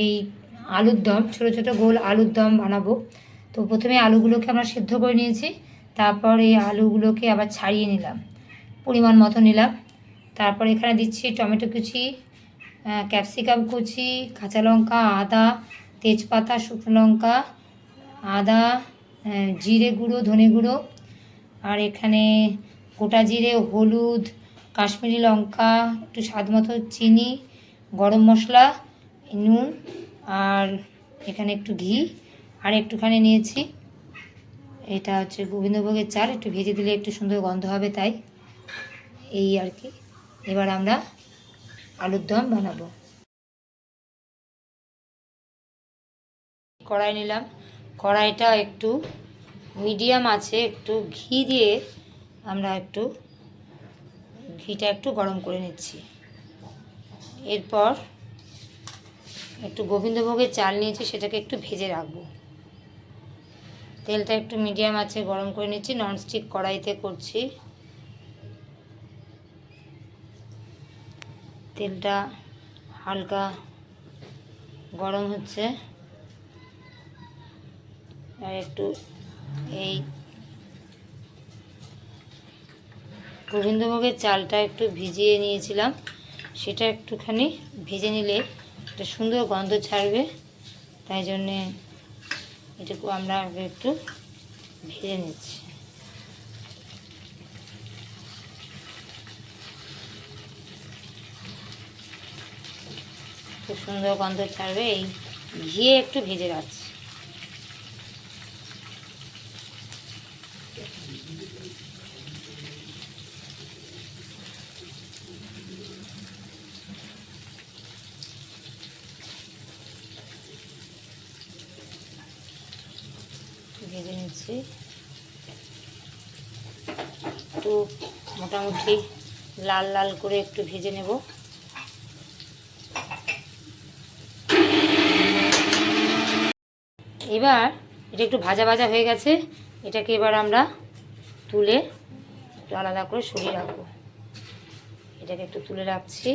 এই আলুর দম, ছোটো ছোটো গোল আলুর দম বানাবো। তো প্রথমে আলুগুলোকে আমরা সেদ্ধ করে নিয়েছি। তারপর এই আলুগুলোকে আবার ছাড়িয়ে নিলাম। পরিমাণ মতো নিলাম। তারপর এখানে দিচ্ছি টমেটো কুচি ক্যাপসিকাম কুচি, কাঁচা লঙ্কা, আদা, তেজপাতা, শুকনো লঙ্কা, আদা জিরে গুঁড়ো, ধনে গুঁড়ো। আর এখানে গোটা জিরে, হলুদ, কাশ্মীরি লঙ্কা, একটু স্বাদ মতো চিনি, গরম মশলা নুন আর এখানে একটু ঘি, আর একটুখানি নিয়েছি। এটা হচ্ছে গোবিন্দভোগের চাল, একটু ভেজে দিলে একটু সুন্দর গন্ধ হবে তাই। এই আর কি। এবার আমরা আলুর দম বানাবো। কড়াই নিলাম। কড়াইটা একটু মিডিয়াম আছে, একটু ঘি দিয়ে আমরা একটু ঘিটা একটু গরম করে নিচ্ছি। এরপর একটু গোবিন্দভোগের চাল নিয়েছি, সেটাকে একটু ভেজে রাখব। তেলটা একটু মিডিয়াম আছে, গরম করে নিচ্ছি ননস্টিক কড়াইতে করছি। তেলটা হালকা গরম হচ্ছে। আর একটু এই গোবিন্দভোগের চালটা একটু ভিজিয়ে নিয়েছিলাম, সেটা একটুখানি ভেজে নিলে একটা সুন্দর গন্ধ ছাড়বে, তাই জন্যে এটুকু আমরা একটু ভেজে নিচ্ছি। খুব সুন্দর গন্ধ ছাড়বে, এই ঘিয়ে একটু ভেজে রাখছি। নিচ্ছি একটু মোটামুটি লাল লাল করে একটু ভেজে নেব। এবার এটা একটু ভাজা ভাজা হয়ে গেছে, এটাকে এবার আমরা তুলে একটু আলাদা করে সরিয়ে রাখব। এটাকে একটু তুলে রাখছি।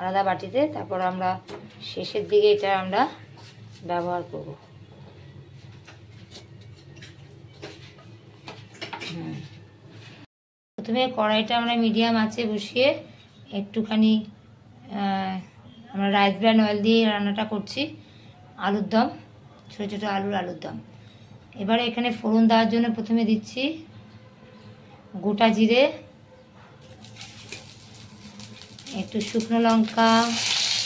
আলাদা বাটিতে, তারপর আমরা শেষের দিকে এটা আমরা ব্যবহার করব। প্রথমে কড়াইটা আমরা মিডিয়াম আছে বসিয়ে একটুখানি আমরা রাইস ব্র্যান্ড অয়েল দিয়ে রান্নাটা করছি, আলুর দম, ছোটো ছোটো আলুর আলুর দম এবারে এখানে ফোড়ন দেওয়ার জন্য প্রথমে দিচ্ছি গোটা জিরে, একটু শুকনো লঙ্কা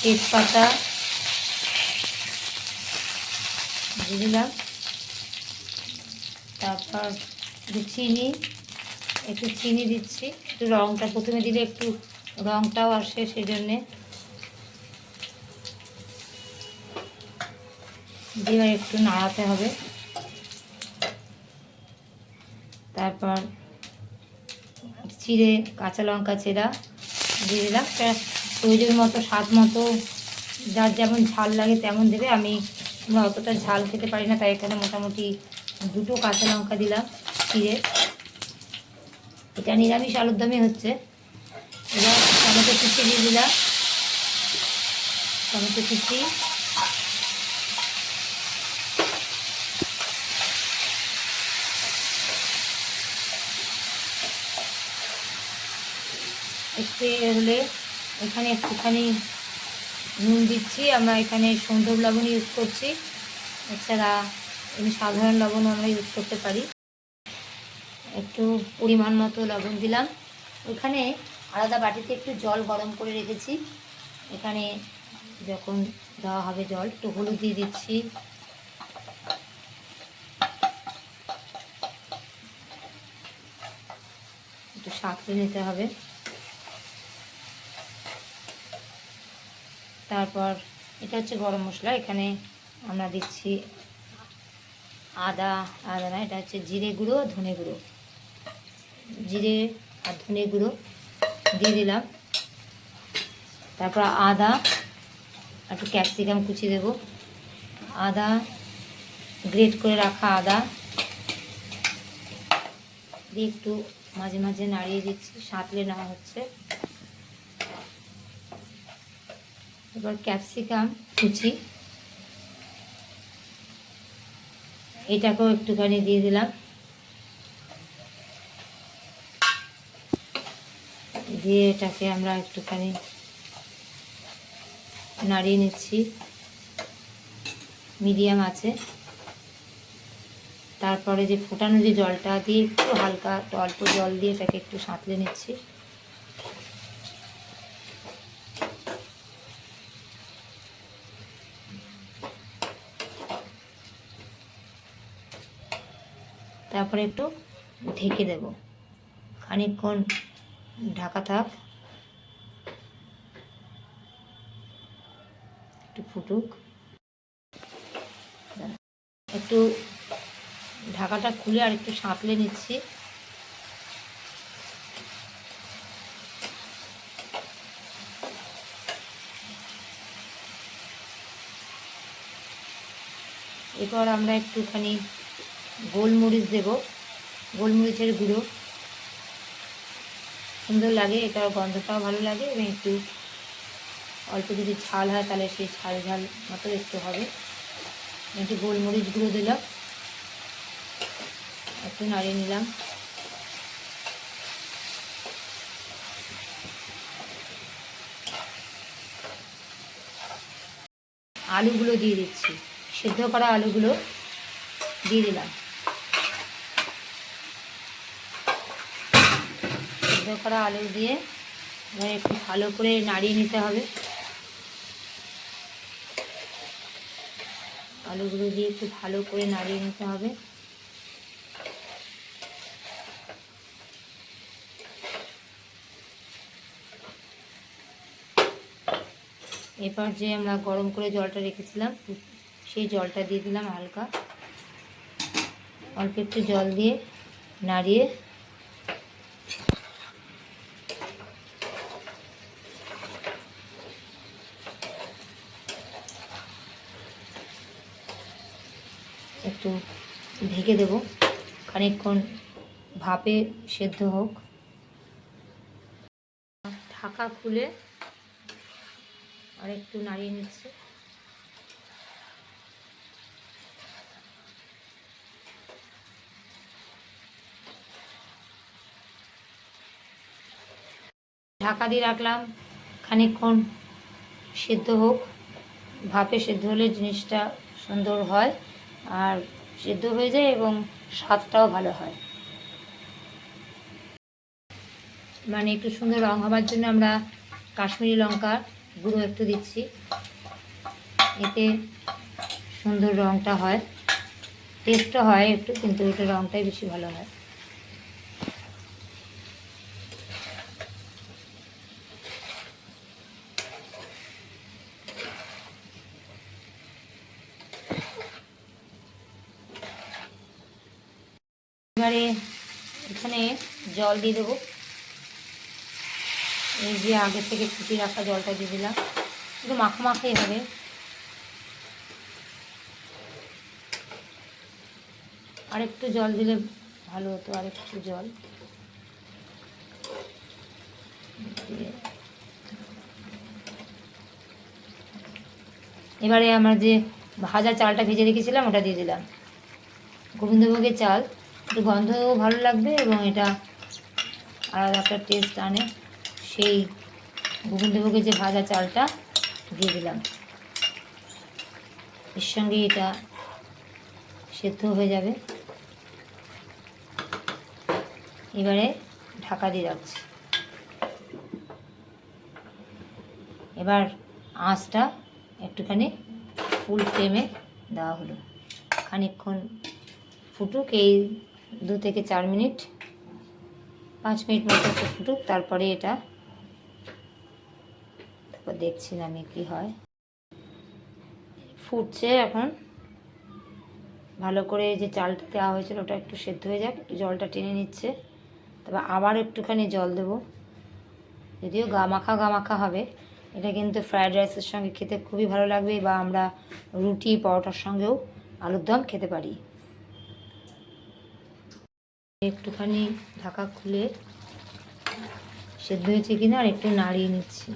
তেজপাতা দিলাম। তারপর চিনি, একটু চিনি দিচ্ছি। একটু রঙটা প্রথমে দিলে একটু রঙটাও আসে সেই জন্যে দিয়ে একটু নাড়াতে হবে। তারপর চিড়ে, কাঁচা লঙ্কা, চেরা দিয়ে দিলাম। প্রয়োজন মতো, স্বাদ মতো, যার যেমন ঝাল লাগে তেমন দেবে। আমি আমরা অতটা ঝাল খেতে পারি না, তাই এখানে মোটামুটি দুটো কাঁচা লঙ্কা দিলাম চিড়ে। এটা নিরামিষ আলুর দমে হচ্ছে। এবার টমেটো কুচি দিয়ে দিলাম। টমেটো কুচি একটু হলে এখানে একটুখানি নুন দিচ্ছি। আমরা এখানে সৌন্দব লবণ ইউজ করছি। এছাড়া এমনি সাধারণ লবণও আমরা ইউজ করতে পারি। একটু পরিমাণ মতো লবণ দিলাম। ওখানে আলাদা বাটিতে একটু জল গরম করে রেখেছি। এখানে যখন দেওয়া হবে জল, একটু হলুদ দিয়ে দিচ্ছি। একটু সাঁতরে নিতে হবে। তারপর এটা হচ্ছে গরম মশলা, এখানে আমরা দিচ্ছি আদা আদা না, এটা হচ্ছে জিরে গুঁড়ো, ধনে গুঁড়ো। জিরে আর ধনে গুঁড়ো দিয়ে দিলাম। তারপর আদা, একটু ক্যাপসিকাম কুচি দেব। আদা, গ্রেট করে রাখা আদা। দিয়ে একটু মাঝে মাঝে নাড়িয়ে দিচ্ছি, সাঁতলে নেওয়া হচ্ছে। এবার ক্যাপসিকাম, কুচি। এটাকেও একটুখানি দিয়ে দিলাম। দিয়ে এটাকে আমরা একটুখানি নাড়িয়ে নিচ্ছি। মিডিয়াম আছে। তারপরে যে ফোটানো যে জলটা, দিয়ে একটু হালকা অল্প জল দিয়ে এটাকে একটু সাঁতলে নিচ্ছি। তারপরে একটু ঢেকে দেব। খানিকক্ষণ ঢাকা থাক। একটু ফুটুক। একটু ঢাকাটা খুলে আর একটু সাঁতলে নিচ্ছি। এরপর আমরা একটুখানি গোলমরিচ দেব, গোলমরিচের গুঁড়ো। সুন্দর লাগে, এটার গন্ধটাও ভালো লাগে এবং একটু অল্প যদি ঝাল হয় তাহলে সেই ঝাল ঝাল মতো একটু হবে। একটু গোলমরিচ গুঁড়ো দিলাম, একটু নাড়িয়ে নিলাম। আলুগুলো দিয়ে দিচ্ছি, সেদ্ধ করা আলুগুলো দিয়ে দিলাম। সেদ্ধ করা আলু দিয়ে এবার একটু ভালো করে নাড়িয়ে নিতে হবে। আলুগুলো দিয়ে একটু ভালো করে নাড়িয়ে নিতে হবে। এরপর যে আমরা গরম করে জলটা রেখেছিলাম, সেই জলটা দিয়ে দিলাম হালকা। অল্প একটু জল দিয়ে নাড়িয়ে একটু ঢেকে দেব। খানিকক্ষণ ভাপে সেদ্ধ হোক। ঢাকা খুলে আর একটু নাড়িয়ে নিচ্ছে। ঢাকা দিয়ে রাখলাম। খানিকক্ষণ সেদ্ধ হোক। ভাপে সেদ্ধ হলে জিনিসটা সুন্দর হয়। আর সেদ্ধ হয়ে যায় এবং স্বাদটাও ভালো হয়। মানে একটু সুন্দর রং হবার জন্য আমরা কাশ্মীরি লঙ্কা গুঁড়ো একটু দিচ্ছি। এতে সুন্দর রংটা হয়। টেস্টও হয় একটু, কিন্তু এটা রংটাই বেশি ভালো হয়। এবারে এখানে জল দিয়ে দেবো। এই যে আগে থেকে ফুটিয়ে রাখা জলটা দিয়ে দিলাম। একটু মাখা মাখাই হবে আর একটু জল দিলে ভালো হতো, আর একটু জল। এবারে আমরা যে ভাজা চালটা ভেজে রেখেছিলাম, ওটা দিয়ে দিলাম। গোবিন্দভোগের চাল। একটু গন্ধও ভালো লাগবে এবং এটা আলাদা একটা টেস্ট আনে। সেই গোবিন্দভোগের যে ভাজা চালটা দিয়ে দিলাম। এর সঙ্গে এটা সেদ্ধ হয়ে যাবে। এবারে ঢাকা দিয়ে রাখছি। এবার আঁচটা একটুখানি ফুল ফ্লেমে দেওয়া হলো। খানিকক্ষণ ফুটুক, এই দু থেকে চার মিনিট, পাঁচ মিনিট মতো ফুটুক তারপরে এটা তারপর দেখছি আমি কী হয়। ফুটছে এখন। ভালো করে যে চালটা দেওয়া হয়েছিল, ওটা একটু সেদ্ধ হয়ে যাক জলটা টেনে নিচ্ছে। তবে আবার একটুখানি জল দেবো। যদিও গামাখা গামাখা হবে, এটা কিন্তু ফ্রায়েড রাইসের সঙ্গে খেতে খুবই ভালো লাগবে, বা আমরা রুটি, পরোটার সঙ্গেও আলুর দম খেতে পারি। একটুখানি ঢাকা খুলে সেদ্ধ হয়েছে কিনা আর একটু নাড়িয়ে নিচ্ছি।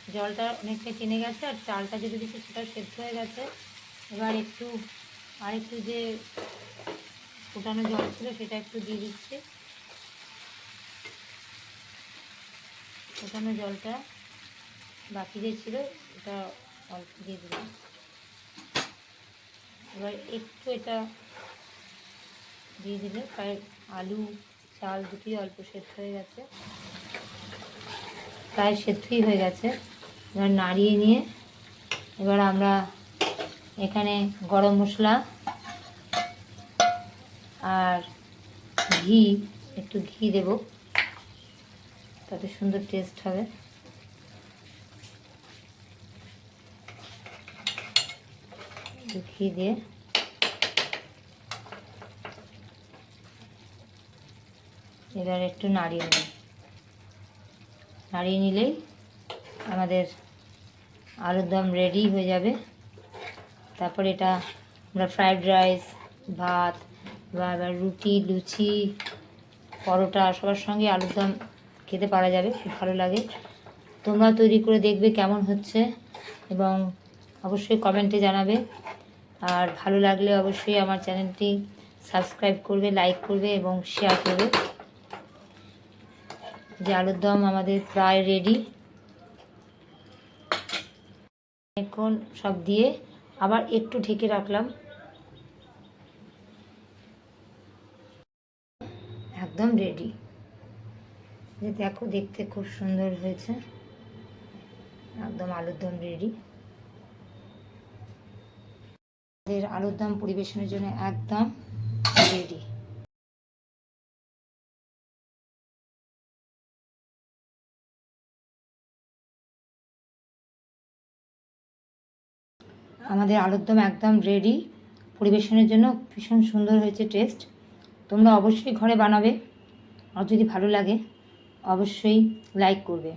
জলটা অনেকটা চিনে গেছে আর চালটা যদি দিচ্ছি সেটা সেদ্ধ হয়ে গেছে, এবার একটু আর একটু যে ফুটানো জল ছিল সেটা একটু দিয়ে দিচ্ছি। ফুটানো জলটা বাকি যে ছিল এটা অল্প দিয়ে দিলাম। এবার একটু এটা দিয়ে দিলে প্রায় আলু, চাল দুটোই অল্প সেদ্ধ হয়ে গেছে। প্রায় সেদ্ধই হয়ে গেছে। এবার নাড়িয়ে নিয়ে এবার আমরা এখানে গরম মশলা আর ঘি, একটু ঘি দেব। তাতে সুন্দর টেস্ট হবে। একটু ঘি দিয়ে। এবার একটু নাড়িয়ে নেব নাড়িয়ে নিলেই আমাদের আলুর দম রেডি হয়ে যাবে। তারপর এটা আমরা ফ্রায়েড রাইস ভাত বা আবার রুটি, লুচি, পরোটা সবার সঙ্গে আলুর দম খেতে পারা যাবে, খুব ভালো লাগে। তোমরা তৈরি করে দেখবে কেমন হচ্ছে এবং অবশ্যই কমেন্টে জানাবে। আর ভালো লাগলে অবশ্যই আমার চ্যানেলটি সাবস্ক্রাইব করবে, লাইক করবে এবং শেয়ার করবে। যে আলুর দম আমাদের প্রায় রেডি এখন সব দিয়ে আবার একটু ঢেকে রাখলাম। একদম রেডি যে দেখো, দেখতে খুব সুন্দর হয়েছে। একদম আলুর দম রেডি আমাদের আলুর দম পরিবেশনের জন্য একদম রেডি আমাদের আলুর দম একদম রেডি পরিবেশনের জন্য ভীষণ সুন্দর হয়েছে টেস্ট তোমরা অবশ্যই ঘরে বানাবে। আর যদি ভালো লাগে, অবশ্যই লাইক করবে।